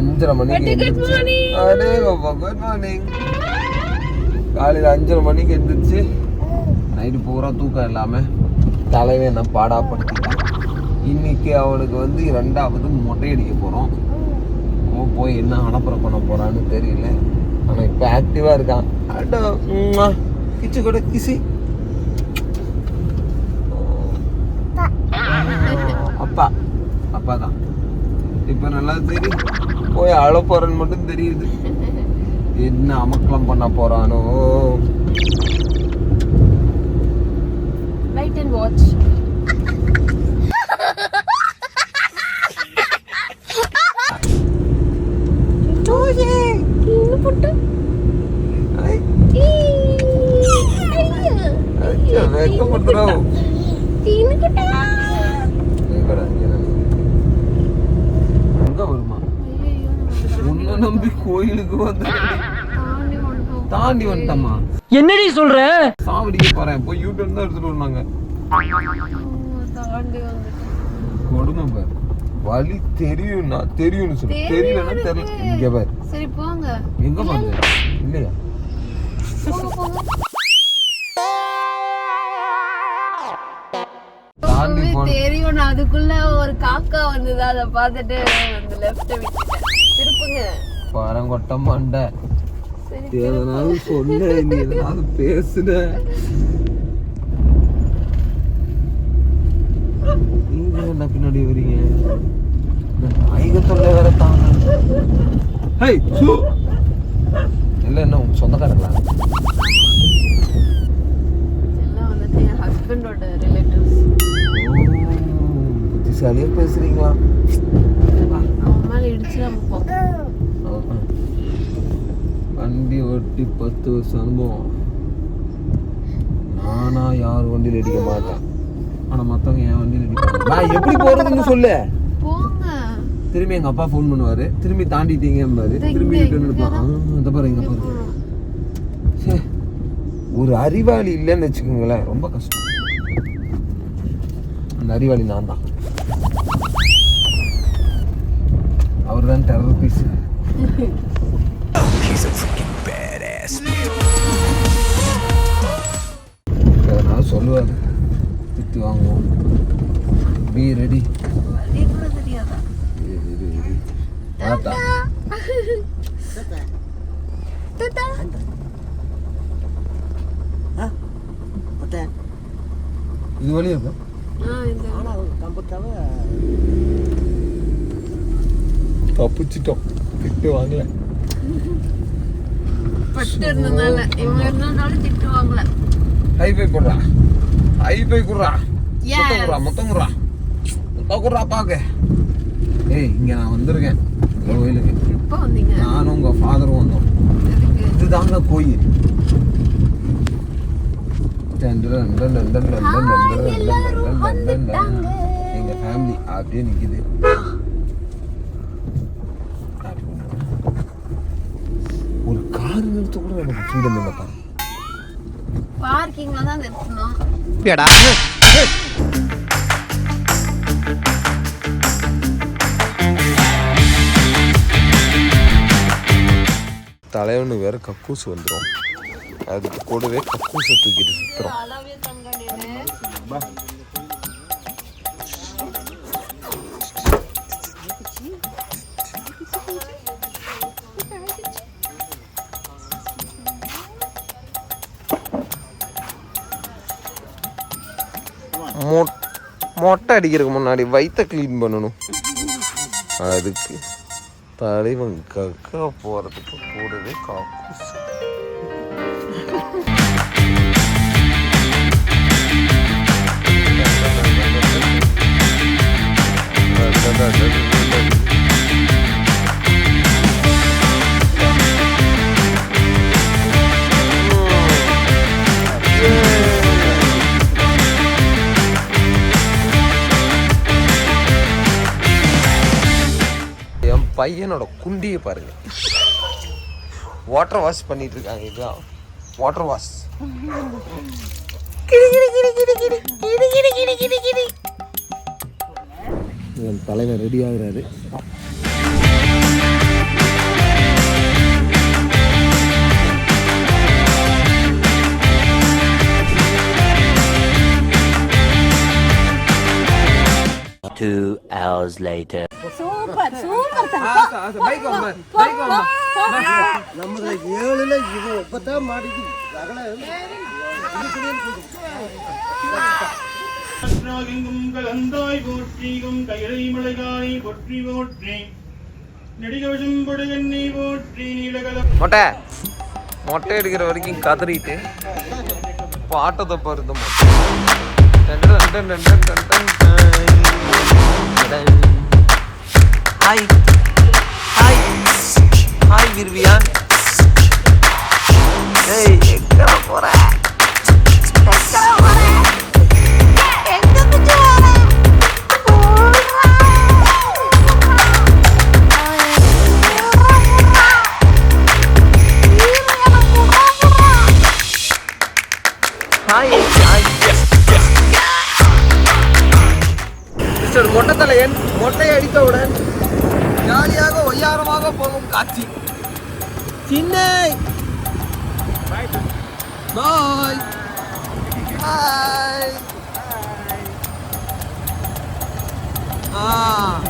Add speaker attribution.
Speaker 1: அஞ்சரை மணிக்கு அடே குட் மார்னிங் காலையில் அஞ்சரை மணிக்கு எந்திரிச்சு நைட்டு பூரா தூக்கம் இல்லாமல் தலைவன் என்ன பாடாப்படுத்திட்டான் இன்னைக்கு அவனுக்கு வந்து ரெண்டாவது மொட்டை அடிக்க போகிறோம் அவன் போய் என்ன அனுப்புற பண்ண போறான்னு தெரியல. ஆனால் இப்போ ஆக்டிவாக இருக்கான். அட. கிச்சு கூட கிசி. அப்பா. அப்பா. தான் இப்போ நல்லா தெரியும். போய் அழ போறேன்னு மட்டும் தெரியுது என்ன அமக்கலம் பண்ண போறானோ
Speaker 2: Wait and watch.
Speaker 1: ஐ, நம்பி கோயிலுக்கு வந்து தாண்டி வந்துட்டோமா
Speaker 3: என்னடி சொல்ற?
Speaker 1: சாவடிக்க போறேன். போய் யூடியூப் தான் எடுத்துட்டு வந்தாங்க கொடுமை பாரு வலி தெரியும்னா தெரியும்னு சொல்லு. தெரியலன்னா தெரியல இங்க பாரு.
Speaker 2: சரி போங்க.
Speaker 1: எங்க பாருங்க இல்லையா?
Speaker 2: தெரியும். அதுக்குள்ள ஒரு காக்கா வந்தது. அதை பார்த்துட்டு அந்த லெஃப்ட விட்டுட்டேன். திருப்புங்க.
Speaker 1: பாரம் கொட்ட
Speaker 2: மாட்டை
Speaker 1: எதனாலும் சொன்ன நீ எதனாவது பேசுன நீங்க என்ன பின்னாடி வரீங்க நாயக தொல்லை வேற தாங்க ஹேய் சூ இல்லை என்ன உங்க சொந்தக்காரங்களா புத்திசாலியாக பேசுறீங்களா ஓட்டி பத்து வருஷம் அனுபவம் நானா யார் வண்டியில் அடிக்க மாட்டேன். ஆனா மத்தவங்க என் வண்டியில் அடிப்பாங்க நான் எப்படி போறதுன்னு சொல்லு. திரும்பி எங்க அப்பா ஃபோன் பண்ணுவாரு. திரும்பி தாண்டிட்டீங்கம்பாரு திரும்பி ஆ, இந்த பாரு இங்க பாரு. ச்சே, ஒரு அறிவாளி இல்லைன்னு வச்சுக்கோங்களேன். ரொம்ப கஷ்டம். அந்த அறிவாளி நான் தான். அவர் தான் டெரர் பீஸ் அதனால் சொல்லுவார் திட்டு வாங்குவோம். பி ரெடி தாத்தா.
Speaker 2: தாத்தா.
Speaker 1: இது வழியா தப்பிச்சிட்டோம். திட்டு வாங்கல.
Speaker 2: பட்டு இருந்ததுனால இவங்க இருந்ததுனால திட்டுவாங்கள
Speaker 1: குடுறா ஹைஃபை குடுறா குடுறா மொத்தம் குடுறா மொத்தம் குடுறா பாக்க ஏய் இங்க நான் வந்திருக்கேன் கோயிலுக்கு நானும் உங்க ஃபாதரும் வந்தோம் இதுதாங்க கோயில் எங்க ஃபேமிலி அப்படியே நிக்குது கார் நிறுத்த கூட எனக்கு ஃப்ரீடம் இல்லைப்பா
Speaker 2: பார்க்கிங்ல தான் நிறுத்தணும்
Speaker 1: தலைவனுக்கு வேற கக்கூஸ் வந்துடும் அதுக்கு கூடவே கக்கூஸை தூக்கிட்டு சுத்துறோம். மொட்டை அடிக்கிறதுக்கு முன்னாடி வயிற்ற க்ளீன் பண்ணணும். அதுக்கு தலைவன் கக்கா போகிறதுக்கு கூடவே காக்கூஸ் பையனோட குண்டியை பாருங்க. வாட்டர் வாஷ் பண்ணிட்டு இருக்காங்க இதுதான் வாட்டர் வாஷ் என் தலைவர் ரெடி ஆகுறாரு.
Speaker 3: Two hours later.
Speaker 2: Super super
Speaker 1: bike வாங்க பைக் வாங்க
Speaker 4: நம்மள ஏழுல இது இப்பதான் மாடிக்கு அகல.
Speaker 5: நாகெங்கும் கலந்தாய் போற்றியும் கைலை மலைகாய் போற்றி போற்றி. நெடிகவசம் பொடுகண்ணி போற்றி நீலகல
Speaker 1: மொட்டை. மொட்டை எடுக்கிற வரைக்கும் கதறிட்டு பாட்டத்தை பாருந்த மொட்டை. டன் டன் டன் டன் டன் டன். டன். ஹாய் ஹாய் ஹாய் விர்வியான் ஏய் எங்க மிஸ்டர் மொட்டை அடித்தவுடன் ஜாலியாக ஒய்யாரமாக போகும் காட்சி. சின்ன! பாய். பாய். ஆ.